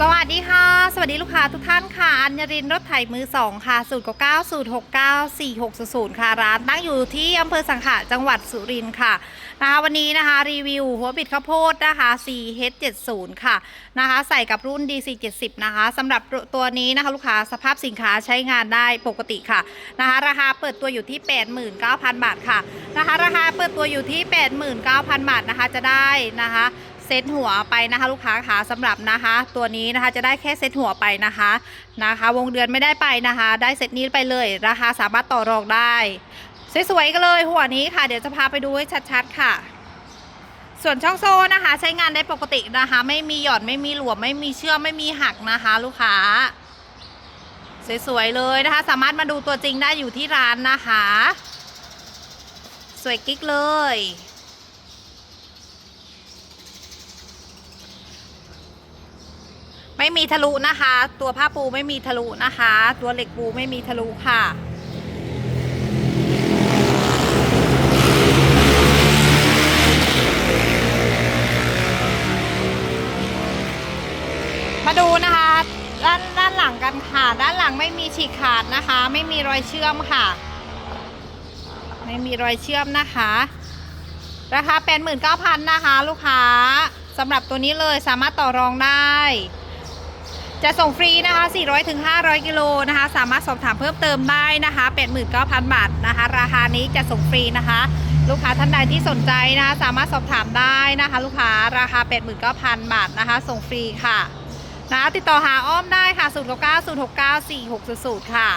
สวัสดีค่ะ สวัสดีลูกค้าทุกท่านค่ะ อัญญรินรถไถมือสองค่ะสูตรเก้าสูตรหกเก้าสี่หกศูนย์ค่ะ ร้านตั้งอยู่ที่อำเภอสังขะจังหวัดสุรินทร์ค่ะนะคะวันนี้นะคะรีวิวหัวบิดข้าวโพดนะคะ CH70 ค่ะนะคะใส่กับรุ่น DC70 นะคะสำหรับตัวนี้นะคะลูกค้าสภาพสินค้าใช้งานได้ปกติค่ะนะคะราคาเปิดตัวอยู่ที่ 89,000 บาทค่ะนะคะราคาเปิดตัวอยู่ที่ 89,000 บาทนะคะจะได้นะคะ เซตหัวไปนะคะ ลูกค้าคะสำหรับนะคะ ตัวนี้นะคะจะได้แค่เซตหัวไปนะคะนะคะ วงเดือนไม่ได้ไปนะคะ ได้เซตนี้ไปเลยราคาสามารถต่อรองได้สวยๆกันเลยหัวนี้ค่ะ เดี๋ยวจะพาไปดูให้ชัดๆค่ะ ส่วนช่องโซ่นะคะ ใช้งานได้ปกตินะคะ ไม่มีหย่อนไม่มีหลวมไม่มีเชื่อมไม่มีหักนะคะ ลูกค้าสวยๆเลยนะคะ สามารถมาดูตัวจริงได้อยู่ที่ร้านนะคะ สวยกิ๊กเลย ไม่มีทะลุนะคะ ตัวผ้าปูไม่มีทะลุนะคะ ตัวเหล็กปูไม่มีทะลุค่ะ มาดูนะคะด้านด้านหลังกันค่ะ ด้านหลังไม่มีฉีกขาดนะคะ ไม่มีรอยเชื่อมค่ะ ไม่มีรอยเชื่อมนะคะราคาเป็นหมื่นเก้าพันนะคะ ลูกค้าสำหรับตัวนี้เลยสามารถต่อรองได้ จะส่งฟรีนะคะ 400ถึง500 กิโลนะคะ สามารถสอบถามเพิ่มเติมได้นะคะ 89,000 บาทนะคะ ราคานี้จะส่งฟรีนะคะ ลูกค้าท่านใดที่สนใจนะคะ สามารถสอบถามได้นะคะ ลูกค้าราคา 89,000 บาทนะคะ ส่งฟรีค่ะนะคะติดต่อหาอ้อมได้ค่ะ 0 9 9 0 6 9 4 6 0 0 ค่ะ